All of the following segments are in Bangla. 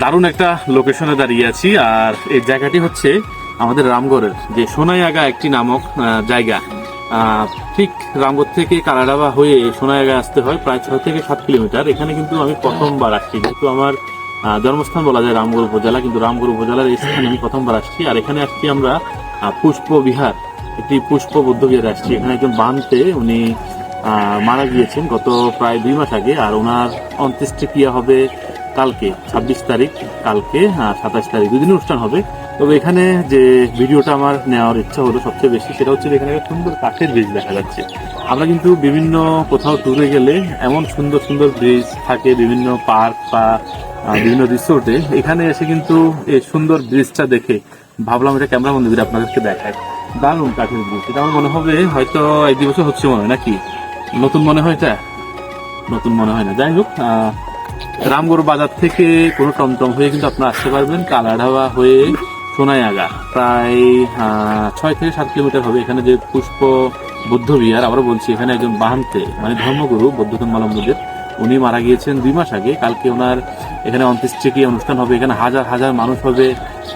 দারুণ একটা লোকেশনে দাঁড়িয়ে আছি, আর এই জায়গাটি হচ্ছে আমাদের রামগড়ের, যে সোনাইয়াগা একটি নামক জায়গা। ঠিক রামগড় থেকে কালাডাবা হয়ে সোনাইয়াগা আসতে হয় প্রায় ছয় থেকে সাত কিলোমিটার। এখানে কিন্তু আমি প্রথমবার আসছি, যেহেতু আমার জন্মস্থান বলা যায় রামগড় উপজেলা, কিন্তু রামগড় উপজেলার এই স্থানে আমি প্রথমবার আসছি। আর এখানে আসছি আমরা পুষ্প বিহার, একটি পুষ্প বৌদ্ধ বিহারে আসছি। এখানে একজন বানতে উনি মারা গিয়েছেন গত প্রায় দুই মাস আগে, আর ওনার অন্ত্যেষ্টিক্রিয়া হবে কালকে, ছাব্বিশ তারিখ, কালকে সাতাশ তারিখ দুদিন অনুষ্ঠান হবে। তবে এখানে যে ভিডিওটা আমার নেওয়ার ইচ্ছা হলো সবচেয়ে বেশি, সেটা হচ্ছে এখানে একটা সুন্দর কাঠের ব্রিজ দেখা যাচ্ছে। আমরা কিন্তু বিভিন্ন কোথাও ট্যুরে গেলে এমন সুন্দর সুন্দর ব্রিজ থাকে, বিভিন্ন পার্ক বা বিভিন্ন রিসোর্টে এখানে এসে কিন্তু এই সুন্দর ব্রিজটা দেখে ভাবলাম এটা ক্যামেরা বন্দি করে আপনাদেরকে দেখায়। দারুণ কাঠের ব্রিজ এটা আমার মনে হবে হয়তো এক দুই বছর হচ্ছে মনে হয় নাকি? নতুন মনে হয় এটা? নতুন মনে হয় না। যাই হোক রামগড় বাজার থেকে কোনো টমটম হয়ে কিন্তু আপনারা আসতে পারবেন কালাঢাবা হয়ে সোনাইয়াগা। প্রায় ছয় থেকে সাত কিলোমিটার হবে এখানে যে পুষ্প বৌদ্ধ বিহার, আবারও বলছি, এখানে একজন বাহান্তে মানে ধর্মগুরু বৌদ্ধ ধর্মাবলম্বীদের উনি মারা গিয়েছেন দুই মাস আগে। কালকে ওনার এখানে অন্ত্যেষ্টিক্রিয়া অনুষ্ঠান হবে, এখানে হাজার হাজার মানুষ হবে,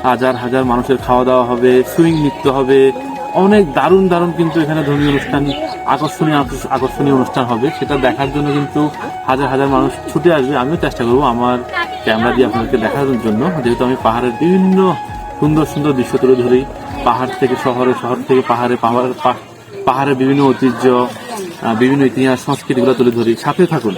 হাজার হাজার মানুষের খাওয়া দাওয়া হবে, সুইং নৃত্য হবে অনেক দারুণ দারুণ কিন্তু এখানে ধর্মীয় অনুষ্ঠান, আকর্ষণীয় আকর্ষণীয় অনুষ্ঠান হবে। সেটা দেখার জন্য কিন্তু হাজার হাজার মানুষ ছুটে আসবে। আমিও চেষ্টা করব আমার ক্যামেরা দিয়ে আপনাদেরকে দেখানোর জন্য। যেহেতু আমি পাহাড়ের বিভিন্ন সুন্দর সুন্দর দৃশ্য তুলে ধরি, পাহাড় থেকে শহরে, শহর থেকে পাহাড়ে, পাহাড়, পাহাড়ের বিভিন্ন ঐতিহ্য বিভিন্ন ইতিহাস, সংস্কৃতিগুলো তুলে ধরি। সাথে থাকুন।